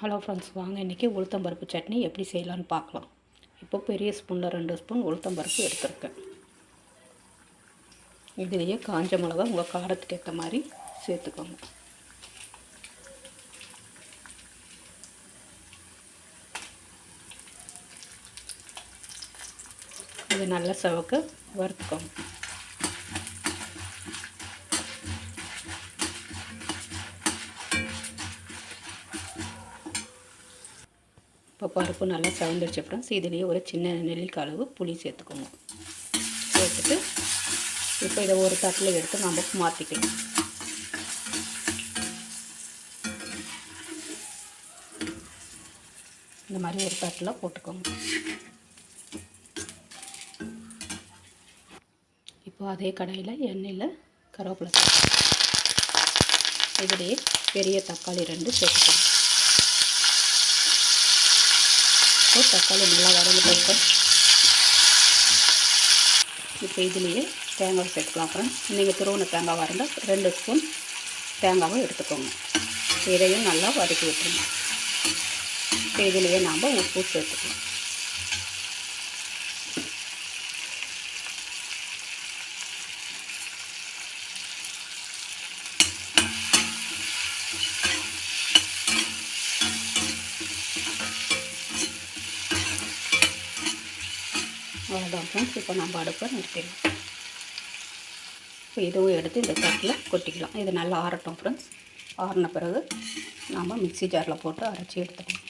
Hello friends வாங்க இன்றைக்கி உளுத்தம்பருப்பு சட்னி எப்படி செய்யலான்னு பார்க்கலாம். இப்போ பெரிய ஸ்பூனில் ரெண்டு ஸ்பூன் உளுத்தம்பருப்பு எடுத்துருக்கேன். இதுலேயே காஞ்ச மிளகா உங்கள் காரத்துக்கு ஏற்ற மாதிரி சேர்த்துக்கோங்க. இது நல்லா செவக்க வறுத்துக்கோங்க. இப்போ பருப்பு நல்லா சவந்துடுச்சு அப்புறம் இதுலேயே ஒரு சின்ன நெல்லிக்காய் அளவு புளி சேர்த்துக்கோங்க. சேர்த்துட்டு இப்போ இதை ஒரு தட்டில் எடுத்து நம்ம மாற்றிக்கலாம் இந்த மாதிரி ஒரு தட்டில் போட்டுக்கோங்க. இப்போ அதே கடையில் எண்ணெயில் கருவேப்பிலை இதுலேயே பெரிய தக்காளி ரெண்டு சேர்த்துக்கோங்க இருக்கும் தக்காளி நல்லா வதங்கிட்டு இப்போ இதுலேயே தேங்காய் சேர்த்துக்கலாம் அப்புறம் நீங்கள் திருவண்ண தேங்காய் இருந்தால் ரெண்டு ஸ்பூன் தேங்காவும் எடுத்துக்கோங்க. இதையும் நல்லா வதக்கி விட்டுருங்க. இப்போ இதுலேயே நாம் உப்பு சேர்த்துக்கலாம். அவ்வளோதான் ஃப்ரெண்ட்ஸ் இப்போ நம்ம அடுப்பை நிறுத்திடலாம். இப்போ இதுவும் எடுத்து இந்த தட்டில் கொட்டிக்கலாம். இது நல்லா ஆறட்டும் ஃப்ரெண்ட்ஸ் ஆறின பிறகு நாம் மிக்சி ஜாரில் போட்டு அரைச்சி எடுத்துக்கலாம்.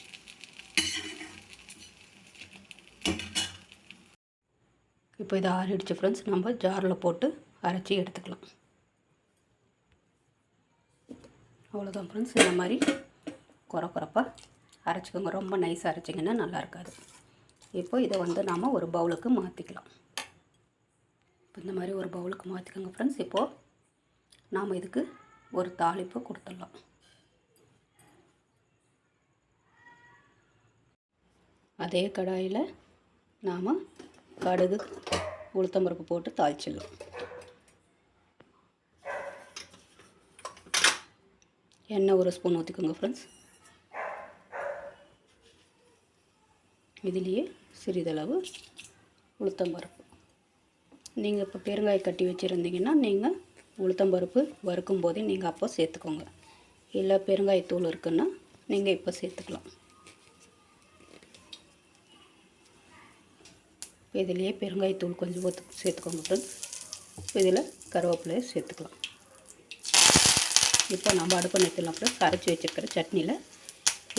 இப்போ இது ஆறிடுச்சு ஃப்ரெண்ட்ஸ் நம்ம ஜாரில் போட்டு அரைச்சி எடுத்துக்கலாம். அவ்வளோதான் ஃப்ரெண்ட்ஸ் இந்த மாதிரி குறை குறைப்பாக அரைச்சிக்கோங்க. ரொம்ப நைஸாக அரைச்சிங்கன்னா நல்லா இருக்காது. இப்போ இதை வந்து நாம் ஒரு பவுலுக்கு மாற்றிக்கலாம் இப்போ இந்த மாதிரி ஒரு பவுலுக்கு மாற்றிக்கோங்க ஃப்ரெண்ட்ஸ் இப்போது நாம் இதுக்கு ஒரு தாளிப்பு கொடுத்துடலாம். அதே கடாயில் நாம் கடுகு உளுத்தம்பருப்பு போட்டு தாளிச்சிடலாம். எண்ணெய் ஒரு ஸ்பூன் ஊற்றிக்கோங்க ஃப்ரெண்ட்ஸ் இதுலேயே சிறிதளவு உளுத்தம்பருப்பு. நீங்கள் இப்போ பெருங்காய கட்டி வச்சுருந்தீங்கன்னா நீங்கள் உளுத்தம்பருப்பு வறுக்கும் போதே நீங்கள் அப்போ சேர்த்துக்கோங்க. இல்லை பெருங்காயத்தூள் இருக்குன்னா நீங்கள் இப்போ சேர்த்துக்கலாம். இதுலேயே பெருங்காயத்தூள் கொஞ்சம் ஊற்று சேர்த்துக்கோங்க ஃப்ரெண்ட்ஸ் இதில் கருவேப்பிலையை சேர்த்துக்கலாம். இப்போ நம்ம அடுப்பு நிறுத்தலாம் ஃப்ரெண்ட்ஸ் கரைச்சி வச்சுருக்கிற சட்னியில்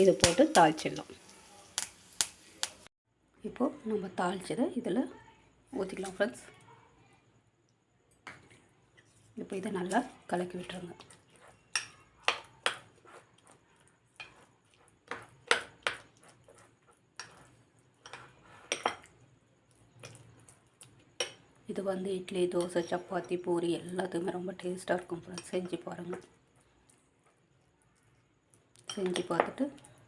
இதை போட்டு தாளிச்சிடலாம். இப்போது நம்ம தாளித்ததை இதில் ஊற்றிக்கலாம் ஃப்ரெண்ட்ஸ் இப்போ இதை நல்லா கலக்கி விட்டுருங்க. இது வந்து இட்லி தோசை சப்பாத்தி பூரி எல்லாத்துக்குமே ரொம்ப டேஸ்ட்டாக இருக்கும் ஃப்ரெண்ட்ஸ் செஞ்சு பாருங்கள் செஞ்சு பார்த்துட்டு